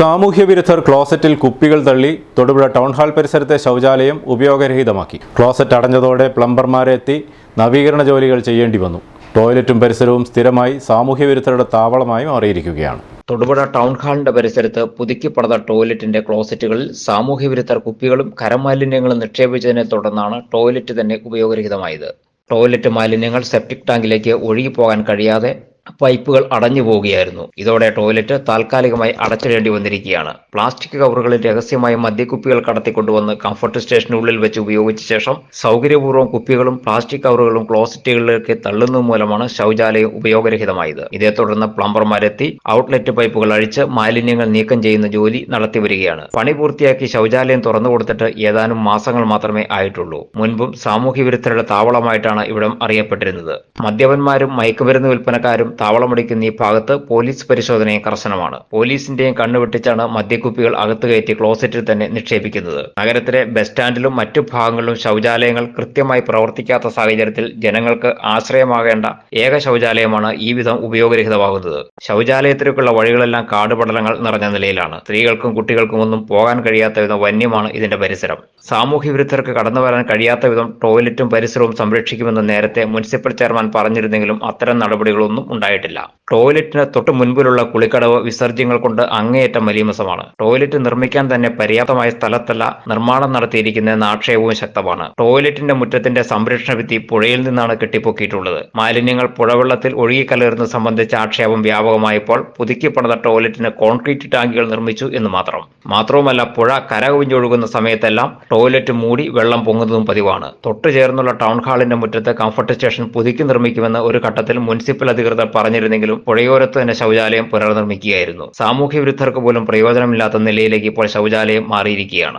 സാമൂഹ്യ വിരുദ്ധർ ക്ലോസറ്റിൽ കുപ്പികൾ തള്ളി തൊടുപുഴ ടൗൺ ഹാൾ പരിസരത്തെ ശൗചാലയം ഉപയോഗരഹിതമാക്കി. ക്ലോസറ്റ് അടഞ്ഞതോടെ പ്ലംബർമാരെ എത്തി നവീകരണ ജോലികൾ ചെയ്യേണ്ടി വന്നു. ടോയ്ലറ്റും പരിസരവും സ്ഥിരമായി സാമൂഹ്യ വിരുദ്ധരുടെ താവളമായി മാറിയിരിക്കുകയാണ്. തൊടുപുഴ ടൗൺ ഹാളിന്റെ പരിസരത്ത് പുതുക്കി പണിത ടോയ്ലറ്റിന്റെ ക്ലോസറ്റുകളിൽ സാമൂഹ്യ വിരുദ്ധർ കുപ്പികളും കരമാലിന്യങ്ങളും നിക്ഷേപിച്ചതിനെ തുടർന്നാണ് ടോയ്ലറ്റ് തന്നെ ഉപയോഗരഹിതമായത്. ടോയ്ലറ്റ് മാലിന്യങ്ങൾ സെപ്റ്റിക് ടാങ്കിലേക്ക് ഒഴുകിപ്പോകാൻ കഴിയാതെ പൈപ്പുകൾ അടഞ്ഞു പോവുകയായിരുന്നു. ഇതോടെ ടോയ്ലറ്റ് താൽക്കാലികമായി അടച്ചിടേണ്ടി വന്നിരിക്കുകയാണ്. പ്ലാസ്റ്റിക് കവറുകളിൽ രഹസ്യമായി മദ്യക്കുപ്പികൾ കടത്തിക്കൊണ്ടുവന്ന് കംഫർട്ട് സ്റ്റേഷനുള്ളിൽ വെച്ച് ഉപയോഗിച്ച ശേഷം സൗകര്യപൂർവം കുപ്പികളും പ്ലാസ്റ്റിക് കവറുകളും ക്ലോസറ്റുകളിലേക്ക് തള്ളുന്നത് മൂലമാണ് ശൗചാലയം ഉപയോഗരഹിതമായത്. ഇതേ തുടർന്ന് പ്ലംബർമാരെത്തി ഔട്ട്ലെറ്റ് പൈപ്പുകൾ അഴിച്ച് മാലിന്യങ്ങൾ നീക്കം ചെയ്യുന്ന ജോലി നടത്തി വരികയാണ്. പണി പൂർത്തിയാക്കി ശൗചാലയം തുറന്നു കൊടുത്തിട്ട് ഏതാനും മാസങ്ങൾ മാത്രമേ ആയിട്ടുള്ളൂ. മുൻപും സാമൂഹ്യ വിരുദ്ധരുടെ താവളമായിട്ടാണ് ഇവിടം അറിയപ്പെട്ടിരുന്നത്. മദ്യപന്മാരും മയക്കുമരുന്ന് വിൽപ്പനക്കാരും താവളമടിക്കുന്ന ഈ ഭാഗത്ത് പോലീസ് പരിശോധനയും കർശനമാണ്. പോലീസിന്റെയും കണ്ണുവെട്ടിച്ചാണ് മദ്യക്കുപ്പികൾ അകത്ത് കയറ്റി ക്ലോസറ്റിൽ തന്നെ നിക്ഷേപിക്കുന്നത്. നഗരത്തിലെ ബസ് സ്റ്റാൻഡിലും മറ്റു ഭാഗങ്ങളിലും ശൗചാലയങ്ങൾ കൃത്യമായി പ്രവർത്തിക്കാത്ത സാഹചര്യത്തിൽ ജനങ്ങൾക്ക് ആശ്രയമാകേണ്ട ഏക ശൗചാലയമാണ് ഈ വിധം ഉപയോഗരഹിതമാകുന്നത്. ശൗചാലയത്തിലേക്കുള്ള വഴികളെല്ലാം കാടുപടലങ്ങൾ നിറഞ്ഞ നിലയിലാണ്. സ്ത്രീകൾക്കും കുട്ടികൾക്കും ഒന്നും പോകാൻ കഴിയാത്ത വിധം വന്യമാണ് ഇതിന്റെ പരിസരം. സാമൂഹ്യ വിരുദ്ധർക്ക് കടന്നു വരാൻ കഴിയാത്ത വിധം ടോയ്ലറ്റും പരിസരവും സംരക്ഷിക്കുമെന്ന് നേരത്തെ മുനിസിപ്പൽ ചെയർമാൻ പറഞ്ഞിരുന്നെങ്കിലും അത്തരം നടപടികളൊന്നും ഉണ്ടായിട്ടില്ല. ടോയ്ലറ്റിന് തൊട്ട് മുൻപിലുള്ള കുളിക്കടവ് വിസർജ്യങ്ങൾ കൊണ്ട് അങ്ങേയറ്റം മലീമസമാണ്. ടോയ്ലറ്റ് നിർമ്മിക്കാൻ തന്നെ പര്യാപ്തമായ സ്ഥലത്തല്ല നിർമ്മാണം നടത്തിയിരിക്കുന്നതെന്ന ആക്ഷേപവും ശക്തമാണ്. ടോയ്ലറ്റിന്റെ മുറ്റത്തിന്റെ സംരക്ഷണ ഭിത്തി പുഴയിൽ നിന്നാണ് കെട്ടിപ്പൊക്കിയിട്ടുള്ളത്. മാലിന്യങ്ങൾ പുഴവെള്ളത്തിൽ ഒഴുകിക്കലരുന്നത് സംബന്ധിച്ച ആക്ഷേപം വ്യാപകമായപ്പോൾ പുതുക്കി പണിത ടോയ്ലറ്റിന് കോൺക്രീറ്റ് ടാങ്കുകൾ നിർമ്മിച്ചു എന്ന് മാത്രം. മാത്രവുമല്ല പുഴ കരകവിഞ്ഞൊഴുകുന്ന സമയത്തെല്ലാം ടോയ്ലറ്റ് മൂടി വെള്ളം പൊങ്ങുന്നതും പതിവാണ്. തൊട്ടു ചേർന്നുള്ള ടൗൺ ഹാളിന്റെ മുറ്റത്ത് കംഫർട്ട് സ്റ്റേഷൻ പുതുക്കി നിർമ്മിക്കുമെന്ന് ഒരു ഘട്ടത്തിൽ മുനിസിപ്പൽ അധികൃതർ പറഞ്ഞിരുന്നെങ്കിലും പുഴയോരത്ത് തന്നെ ശൗചാലയം പുനർനിർമ്മിക്കുകയായിരുന്നു. സാമൂഹ്യ വിരുദ്ധർക്ക് പോലും പ്രയോജനമില്ലാത്ത നിലയിലേക്ക് ഇപ്പോൾ ശൗചാലയം മാറിയിരിക്കുകയാണ്.